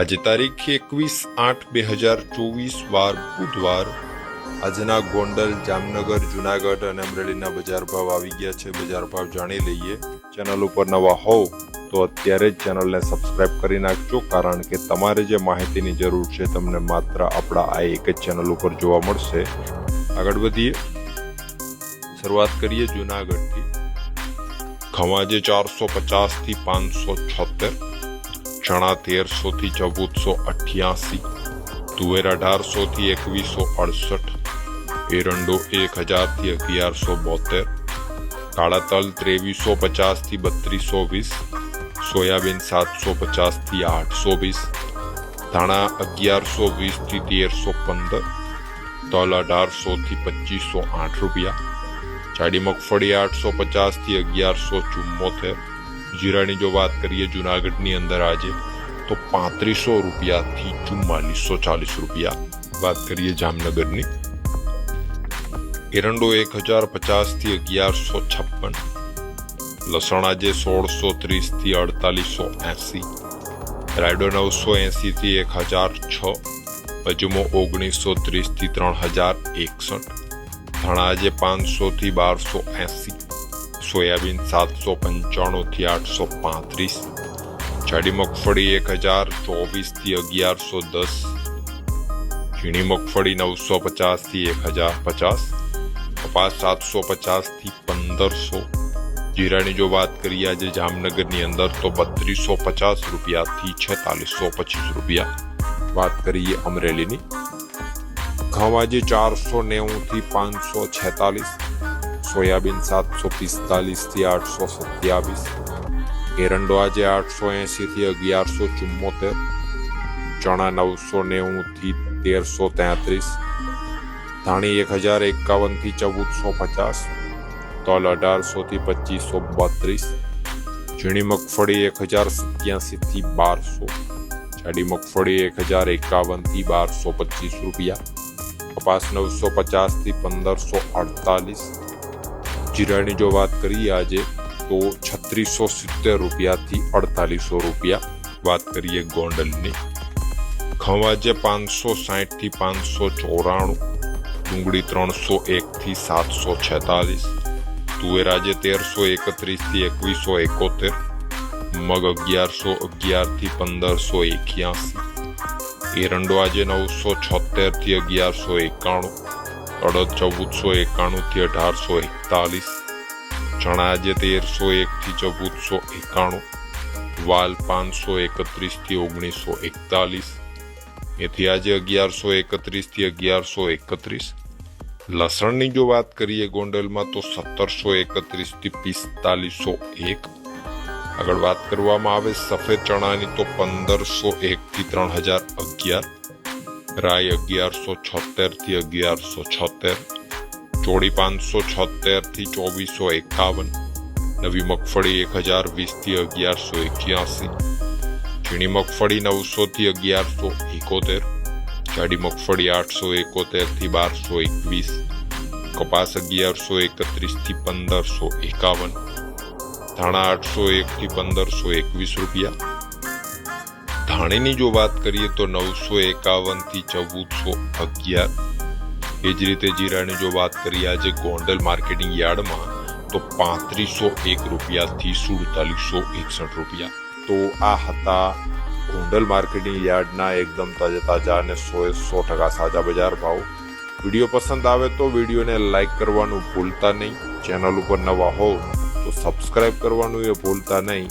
આજે તારીખ એકવીસ આઠ બે હજાર ચોવીસ વાર બુધવાર આજના ગોંડલ, જામનગર, જુનાગઢ અને અમરેલીના બજાર ભાવ આવી ગયા છે. બજાર ભાવ જાણી લઈએ. ચેનલ ઉપર નવા હોવ તો અત્યારે જ ચેનલને સબસ્ક્રાઇબ કરી નાખજો, કારણ કે તમારે જે માહિતીની જરૂર છે તમને માત્ર આપણા આ એક જ ચેનલ ઉપર જોવા મળશે. આગળ વધીએ. શરૂઆત કરીએ જુનાગઢથી. ખવાજે ચારસો પચાસથી પાંચસો છોતેર. ચણા તેરસો થી ચૌદસો અઠ્યાસી, તુવેર અઢારસો થી એકવીસો અડસઠ, એરંડો એક હજારથી અગિયારસો બોતેર કાળા તલ ત્રેવીસો પચાસથી બત્રીસો વીસ, સોયાબીન સાતસો પચાસથી આઠસો વીસ, ધાણા અગિયારસો વીસથી તેરસો પંદર, તલ અઢારસો થી પચીસો આઠ રૂપિયા, જાડી મગફળી આઠસો પચાસથી અગિયારસો ચુમ્મોતેર જીરાની જો વાત કરીએ જુનાગઢની અંદર આજે, તો પાંત્રીસો રૂપિયાથી ચુમ્માલીસો ચાલીસ રૂપિયા. વાત કરીએ જામનગરની. એરંડો એક હજાર પચાસથી અગિયારસો છપ્પન. લસણ આજે સોળસો ત્રીસથી અડતાલીસો એંસી. રાયડો નવસો એંસીથી એક હજાર છ. અજમો ઓગણીસો ત્રીસથી ત્રણ હજાર એકસઠ. ધણાજે પાંચસોથી બારસો એંસી. સોયાબીન સાતસો પંચાણુંથી આઠસો પાંત્રીસ, જાડી મગફળી એક હજાર ચોવીસથી અગિયારસો દસ, ઝીણી મગફળી નવસો પચાસથી એક હજાર પચાસ, કપાસ સાતસો પચાસથી પંદરસો, જીરાની જો વાત કરીએ આજે જામનગરની અંદર તો બત્રીસો પચાસ રૂપિયાથી છેતાલીસો પચીસ રૂપિયા. વાત કરીએ અમરેલીની. ઘઉં આજે ચારસો નેવુંથી પાંચસો છેતાલીસ સોયાબીન સાતસો પિસ્તાલીસથી આઠસો સત્યાવીસ. એરંડો આજે આઠસો એંશીથી અગિયારસો ચુમ્મોતેર ચણા નવસો નેવુંથી તેરસો તેત્રીસ. ધાણી એક હજાર એકાવનથી ચૌદસો પચાસ. તલ અઢારસોથી પચીસો બત્રીસ. ઝીણી મગફળી એક હજાર સત્યાસીથી બારસો. જાડી મગફળી એક હજાર એકાવનથી બારસો પચીસ રૂપિયા. કપાસ નવસો પચાસથી પંદરસો અડતાલીસ. જીરાની જો વાત કરીએ આજે, તો છત્રીસો સિત્તેર રૂપિયાથી અડતાલીસો રૂપિયા વાત કરીએ ગોંડલની. ખવાજે પાંચસો સાહીઠથી પાંચસો ચોરાણું, ડુંગળી ત્રણસો એકથી સાતસો છેતાલીસ તુવેરાજે તેરસો એકત્રીસથી એકવીસો એકોતેર, મગ અગિયારસો અગિયારથી પંદરસો એક્યાસી એરંડો આજે નવસો છોતેરથી અગિયારસો એકાણું અડદ ચૌદસો એકાણુંથી અઢારસો એકતાલીસ ચણા આજે તેરસો એકથી ચૌદસો એકાણું, વાલ પાંચસો એકત્રીસથી ઓગણીસો એકતાલીસ એથી આજે અગિયારસો એકત્રીસથી અગિયારસો એકત્રીસ. લસણની જો વાત કરીએ ગોંડલમાં તો સત્તરસો એકત્રીસથી પિસ્તાલીસો એક. આગળ વાત કરવામાં આવે સફેદ ચણાની તો પંદરસો એકથી ત્રણ હજાર અગિયાર. રાય અગિયારસો છોતેરથી અગિયારસો છોતેર ચોડી પાંચસો છોતેરથી ચોવીસો એકાવન નવી મગફળી એક હજાર વીસથી અગિયારસો એક્યાસી ઝીણી મગફળી નવસોથી અગિયારસો એકોતેર જાડી મગફળી આઠસો એકોતેરથી બારસો એકવીસ કપાસ અગિયારસો એકત્રીસથી પંદરસો એકાવન ધાણા આઠસો એકથી પંદરસો એકવીસ રૂપિયા ધાણીની જો વાત કરીએ તો નવસો એકાવનથી ચૌદસો અગિયાર. એ જ રીતે જીરાની જો વાત કરીએ આજે ગોંડલ માર્કેટિંગ યાર્ડમાં, તો પાંત્રીસો એક રૂપિયાથી સુડતાલીસો એકસઠ રૂપિયા. તો આ હતા ગોંડલ માર્કેટિંગ યાર્ડના એકદમ તાજા તાજા અને સો સો ટકા સાજા બજાર ભાવ. વીડિયો પસંદ આવે તો વિડીયોને લાઈક કરવાનું ભૂલતા નહીં. ચેનલ ઉપર નવા હોવ તો સબસ્ક્રાઇબ કરવાનું એ ભૂલતા નહીં.